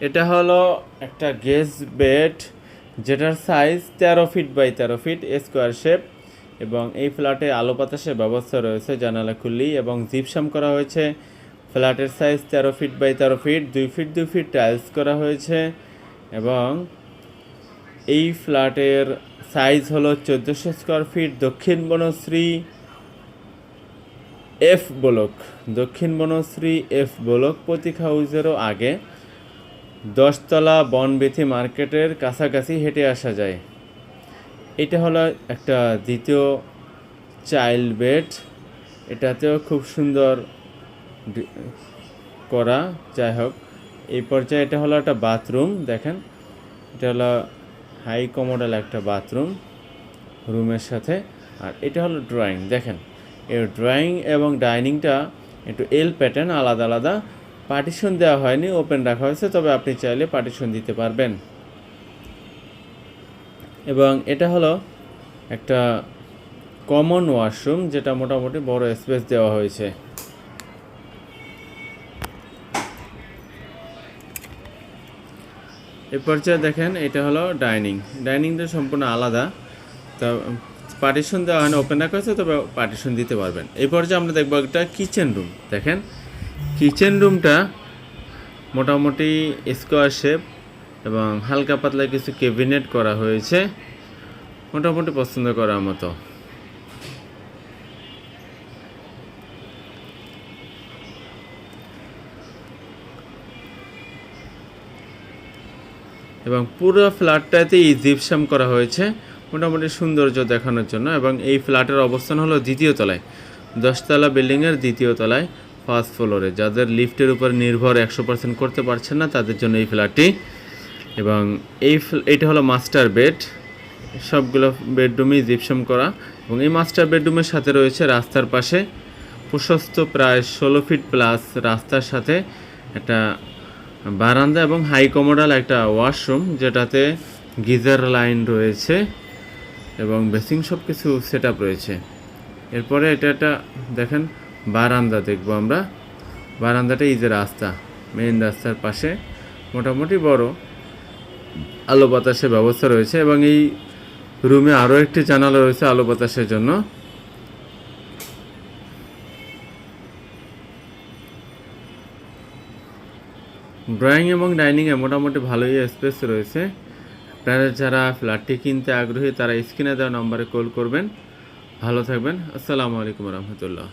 এটা হলো একটা গেস বেড, যেটার সাইজ তেরো ফিট বাই তেরো ফিট স্কোয়ার শেপ এবং এই ফ্ল্যাটে আলো বাতাসের ব্যবস্থা রয়েছে জানালা খুললি এবং জিপসাম করা হয়েছে। ফ্ল্যাটের সাইজ তেরো ফিট বাই তেরো ফিট দুই ফিট দুই ফিট টাইলস করা হয়েছে, এবং এই ফ্ল্যাটের সাইজ হলো চোদ্দোশো স্কোয়ার ফিট দক্ষিণ বনশ্রী এফ ব্লক দক্ষিণ বনশ্রী এফ ব্লক প্রতীক হাউসেরও আগে। দশতলা বনবেথি মার্কেটের কাছাকাছি হেঁটে আসা যায়। এটা হলো একটা দ্বিতীয় চাইল্ড বেড। এটাতেও খুব সুন্দর করা, যাই হোক। এই পর্যায়ে এটা হলো একটা বাথরুম, দেখেন। এটা হলো হাই কমোডাল একটা বাথরুম রুমের সাথে। আর এটা হলো ড্রয়িং, দেখেন। এর ড্রয়িং এবং ডাইনিংটা একটু এল প্যাটার্ন আলাদা আলাদা। পার্টিশন দেওয়া হয়নি, ওপেন রাখা হয়েছে, তবে আপনি চাইলে পার্টিশন দিতে পারবেন। এবং এটা হলো একটা কমন ওয়াশরুম যেটা মোটামুটি বড় স্পেস দেওয়া হয়েছে। এ পর্যায়ে দেখেন, এটা হলো ডাইনিং ডাইনিংটা সম্পূর্ণ আলাদা। তো পার্টিশন দেওয়া হয় না ওপেন রাখা হয়েছে, তবে পার্টিশন দিতে পারবেন। এই পর্যায়ে আমরা দেখব একটা কিচেন রুম দেখেন কিচেন রুমটা মোটামুটি স্কোয়ার শেপ এবং হালকা পাতলা কিছু ক্যাবিনেট করা হয়েছে। মোটামুটি পছন্দ করার মতো। এবং পুরো ফ্ল্যাটটাতেই জিপসাম করা হয়েছে। মোটামুটি সৌন্দর্য দেখানোর জন্য এবং এই ফ্ল্যাটের অবস্থান হলো দ্বিতীয় তলায়। দশতলা বিল্ডিংয়ের দ্বিতীয় তলায়। ফার্স্ট ফ্লোরে, যাদের লিফটের উপর নির্ভর একশো পার্সেন্ট করতে পারছেন না, তাদের জন্য এই ফ্ল্যাটটি। এবং এই এইটা হলো মাস্টার বেড। সবগুলো বেডরুমই জিপসাম করা। এবং এই মাস্টার বেডরুমের সাথে রয়েছে রাস্তার পাশে প্রশস্ত প্রায় ষোলো ফিট প্লাস রাস্তার সাথে একটা বারান্দা এবং হাই কমোডাল একটা ওয়াশরুম যেটাতে গিজার লাইন রয়েছে এবং বেসিং সব কিছু সেট রয়েছে। এরপরে এটা একটা, দেখেন বারান্দা দেখব আমরা। বারান্দাটা এই যে রাস্তা মেইন রাস্তার পাশে। মোটামুটি বড়। আলো বাতাসের ব্যবস্থা রয়েছে এবং এই রুমে আরও একটি জানালা রয়েছে আলো বাতাসের জন্য। ড্রয়িং এবং ডাইনিংয়ে মোটামুটি ভালোই স্পেস রয়েছে। আপনারা যারা ফ্ল্যাটটি কিনতে আগ্রহী, তারা স্ক্রিনে দেওয়া নম্বরে কল করবেন। ভালো থাকবেন। আসসালামু আলাইকুম রহমতুল্লাহ।